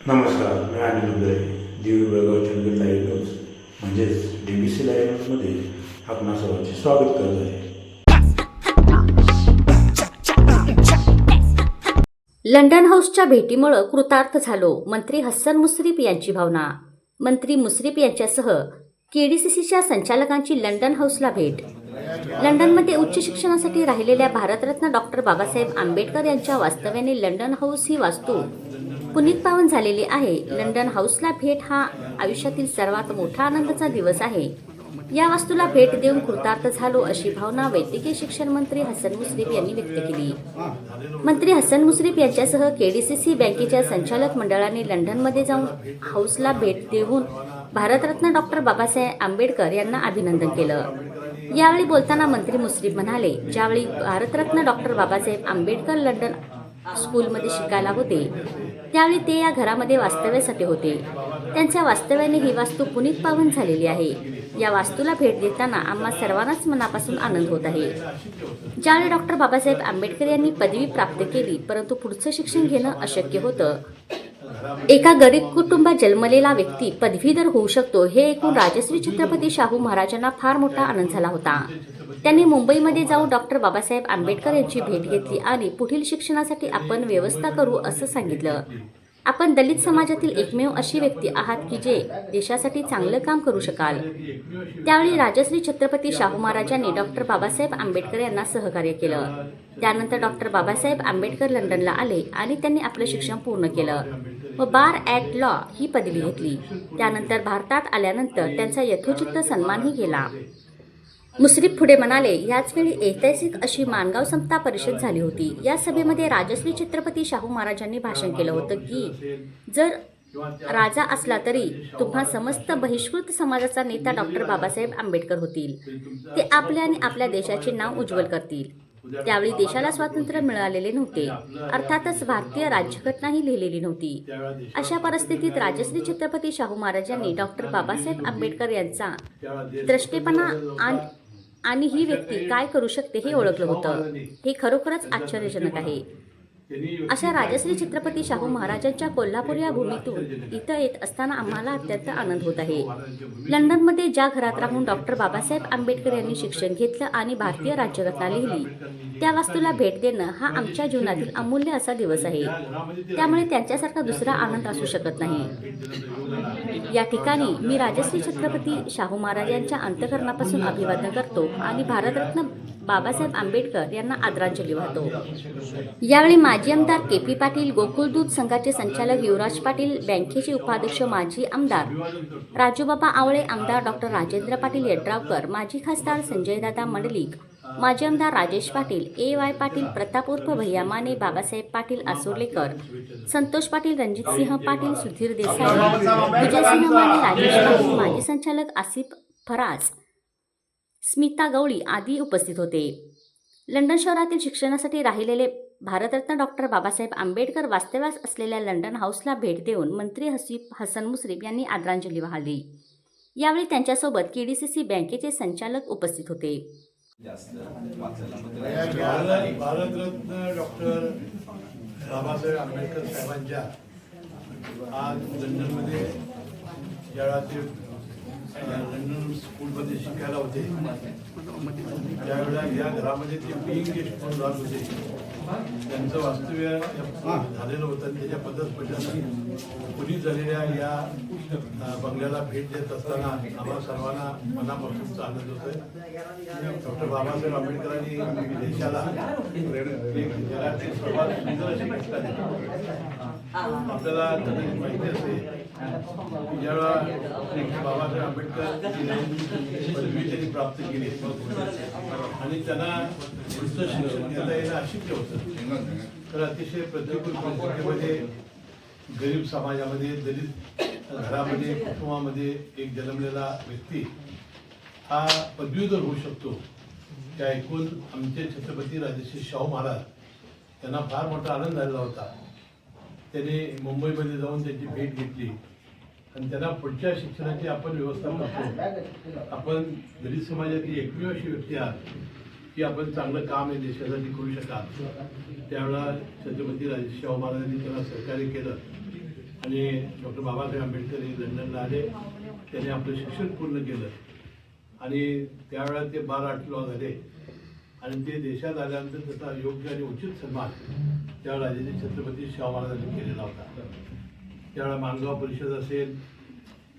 नमस्कार मी Anil Uday Divi Belgaum Chandgad live news म्हणजेच D B C live न्यूजमध्ये आपणा सर्वांचे स्वागत करत आहे. लंडन हाऊसच्या भेटीमुळं कृतार्थ झालो मंत्री हसन मुश्रीफ यांची भावना. मंत्री मुश्रीफ यांच्यासह केडीसीसीच्या संचालकांची लंडन हाऊसला भेट. लंडनमध्ये उच्च शिक्षणासाठी राहिलेल्या भारतरत्न डॉक्टर बाबासाहेब आंबेडकर यांच्या वास्तव्याने लंडन हाऊस ही वास्तू पुनीत पावन झालेली आहे. लंडन हाऊसला भेट हा आयुष्यातील सर्वात मोठा आनंदाचा दिवस आहे. या वास्तूला भेट देऊन कृतार्थ झालो अशी भावना वैद्यकीय शिक्षण मंत्री हसन मुश्रीफ यांनी व्यक्त केली. मंत्री हसन मुश्रीफ यांच्यासह केडीसीसी बँकेच्या संचालक मंडळाने लंडनमध्ये जाऊन हाऊसला भेट देऊन भारतरत्न डॉक्टर बाबासाहेब आंबेडकर यांना अभिनंदन केलं. यावेळी बोलताना मंत्री मुश्रीफ म्हणाले ज्यावेळी भारतरत्न डॉक्टर बाबासाहेब आंबेडकर लंडन स्कूलमध्ये शिकायला होते. त्यावेळी ते या घरामध्ये वास्तव्यासाठी होते. त्यांच्या वास्तव्याने ही वास्तू पुनीत पावन झालेली आहे. या वास्तूला भेट देताना आम्हा सर्वांनाच मनापासून आनंद होत आहे. ज्यावेळी डॉक्टर बाबासाहेब आंबेडकर यांनी पदवी प्राप्त केली परंतु पुढचं शिक्षण घेणं अशक्य होतं. एका गरीब कुटुंबात जन्मलेला व्यक्ती पदवीधर होऊ शकतो हे ऐकून राजश्री छत्रपती शाहू महाराजांना फार मोठा आनंद झाला होता. त्यांनी मुंबईमध्ये जाऊन डॉक्टर बाबासाहेब आंबेडकर यांची भेट घेतली आणि पुढील शिक्षणासाठी आपण व्यवस्था करू असं सांगितलं. आपण दलित समाजातील एकमेव अशी व्यक्ती आहात की जे देशासाठी चांगलं काम करू शकाल. त्यावेळी राजश्री छत्रपती शाहू महाराजांनी डॉक्टर बाबासाहेब आंबेडकर यांना सहकार्य केलं. त्यानंतर डॉक्टर बाबासाहेब आंबेडकर लंडनला आले आणि त्यांनी आपलं शिक्षण पूर्ण केलं. व बार ॲट लॉ ही पदवी घेतली. त्यानंतर भारतात आल्यानंतर त्यांचा यथोचित सन्मानही केला. मुश्रीफ पुढे म्हणाले याचवेळी ऐतिहासिक अशी माणगाव समता परिषद झाली होती. या सभेमध्ये राजश्री छत्रपती शाहू महाराजांनी भाषण केलं होतं की जर राजा असला तरी तुम्हा समस्त बहिष्कृत समाजाचा नेता डॉक्टर बाबासाहेब आंबेडकर होतील. ते आपल्या आणि आपल्या देशाचे नाव उज्ज्वल करतील. त्यावेळी देशाला स्वातंत्र्य मिळालेले नव्हते. अर्थातच भारतीय राज्यघटनाही लिहिलेली नव्हती. अशा परिस्थितीत राजश्री छत्रपती शाहू महाराजांनी डॉक्टर बाबासाहेब आंबेडकर यांचा द्रष्टेपणा आण- आणि ही व्यक्ती काय करू शकते हे ओळखलं होतं. हे खरोखरच आश्चर्यजनक आहे. अशा राजश्री छत्रपती शाहू महाराजांच्या कोल्हापूर या भूमीतून इथं येत असताना आम्हाला अत्यंत आनंद होत आहे. लंडनमध्ये ज्या घरात राहून डॉक्टर बाबासाहेब आंबेडकर यांनी शिक्षण घेतलं आणि भारतीय राज्यघटना लिहिली त्या वास्तूला भेट देणं हा आमच्या जीवनातील अमूल्य असा दिवस आहे. त्यामुळे त्यांच्यासारखा दुसरा आनंद असू शकत नाही. या ठिकाणी मी राजश्री छत्रपती शाहू महाराज यांच्या अंतकरणापासून अभिवादन करतो आणि भारतरत्न बाबासाहेब आंबेडकर यांना आदरांजली वाहतो. यावेळी माजी आमदार के पी पाटील गोकुळ दूध संघाचे संचालक युवराज पाटील बँकेचे उपाध्यक्ष माजी आमदार राजूबाबा आवळे आमदार डॉक्टर राजेंद्र पाटील यड्रावकर माजी खासदार संजयदादा मंडलिक माजी आमदार राजेश पाटील ए वाय पाटील प्रताप उर्फ भैया माने बाबासाहेब पाटील आसोर्लेकर संतोष पाटील रणजितसिंह पाटील सुधीर देसाई विजयसिंह माने राजेश पाटील माजी संचालक आसिफ फराज स्मिता गवळी आदी उपस्थित होते. लंडन शहरातील शिक्षणासाठी राहिलेले भारतरत्न डॉक्टर बाबासाहेब आंबेडकर वास्तव्यास असलेल्या लंडन हाऊसला भेट देऊन मंत्री हसीफ हसन मुश्रीफ यांनी आदरांजली वाहिली. यावेळी त्यांच्यासोबत केडीसीसी बँकेचे संचालक उपस्थित होते. भारतरत्न डॉक्टर बाबासाहेब आंबेडकर साहेबांच्या आज लंडनमध्ये मध्ये शिकायला होते. त्यावेळेला या घरामध्ये ते बिईंग गेस्ट म्हणून राहत होते. त्यांचं वास्तव्य झालेलं होतं त्याच्या त्याच्या पद्धतपटाने कुणी झालेल्या या बंगल्याला भेट देत असताना आम्हाला सर्वांना मनापासून आनंद होतोय. डॉक्टर बाबासाहेब आंबेडकरांनी देशाला जगातील सर्वात सुंदर अशी घटना दिली. आपल्याला कदाचित माहिती असते ज्यावेळा बाबासाहेब आंबेडकर पदवी त्यांनी प्राप्त केली. आणि त्यांना पुढचं येणं अशक्य होतं. तर अतिशय प्रतिकूल परिस्थितीमध्ये गरीब समाजामध्ये दलित घरामध्ये कुटुंबामध्ये एक जन्मलेला व्यक्ती हा पदवीधर होऊ शकतो. त्या ऐकून आमचे छत्रपती राजश्री शाहू महाराज त्यांना फार मोठा आनंद झालेला होता. त्यांनी मुंबईमध्ये जाऊन त्यांची भेट घेतली. आणि त्यांना पुढच्या शिक्षणाची आपण व्यवस्था करतो. आपण दलित समाजातील एकमेव अशी व्यक्ती आहात की आपण चांगलं काम हे देशासाठी करू शकाल. त्यावेळेला छत्रपती राजशाहू महाराजांनी त्यांना सहकार्य केलं. आणि डॉक्टर बाबासाहेब आंबेडकर हे लंडनला आले. त्यांनी आपलं शिक्षण पूर्ण केलं. आणि त्यावेळेला ते बार आठ लॉ झाले. आणि ते देशात आल्यानंतर त्याचा योग्य आणि उचित सन्मान त्या राजाचे छत्रपती शाहू महाराजांनी केलेला होता. त्यावेळेला मानगाव परिषद असेल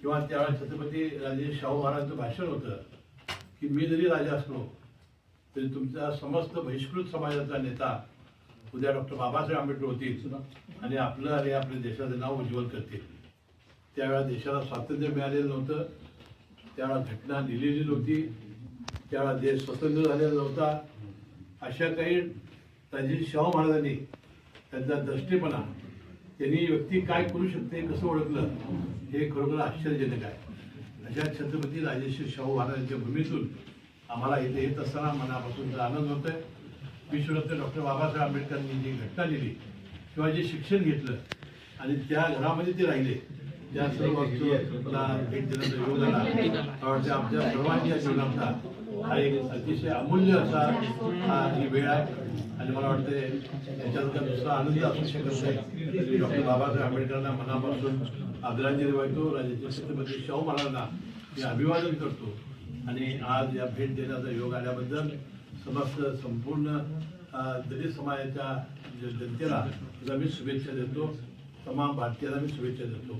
किंवा त्यावेळेला छत्रपती राजे शाहू महाराजांचं भाषण होतं की मी जरी राजा असलो तरी तुमचा समस्त बहिष्कृत समाजाचा नेता उद्या डॉक्टर बाबासाहेब आंबेडकर होतील आणि आपलं आणि आपल्या देशाचं नाव उज्ज्वल करतील. त्यावेळेला देशाला स्वातंत्र्य मिळालेलं नव्हतं त्यावेळेला घटना लिहिलेली नव्हती त्यावेळेला देश स्वतंत्र झालेला नव्हता. अशा काही राजे शाहू महाराजांनी त्यांचा दृष्टीपणा त्यांनी व्यक्ती काय करू शकते कसं ओळखलं हे खरोखर आश्चर्यजनक आहे. अशा छत्रपती राजेश्री शाहू महाराजांच्या भूमीतून आम्हाला इथे येत असताना मनापासून आनंद होतोय. विश्वरत्न डॉक्टर बाबासाहेब आंबेडकरांनी जी घटना लिहिली किंवा जे शिक्षण घेतलं आणि त्या घरामध्ये ते राहिले त्या सर्व वस्तूला भेट देण्याचा योग आला मला आमच्या सर्वांच्या जीवनाचा हा एक अतिशय अमूल्य असा हा ही वेळ आहे. आणि मला वाटते याच्यात दुसरा आनंद असू शकत नाही. डॉक्टर बाबासाहेब आंबेडकरांना मनापासून आदरांजली वाहतो. राज्याचे छत्रपती शाहू महाराजांना मी अभिवादन करतो. आणि आज या भेट देण्याचा योग आल्याबद्दल समस्त संपूर्ण दलित समाजाच्या जनतेला मी शुभेच्छा देतो. तमाम भारतीयांना मी शुभेच्छा देतो.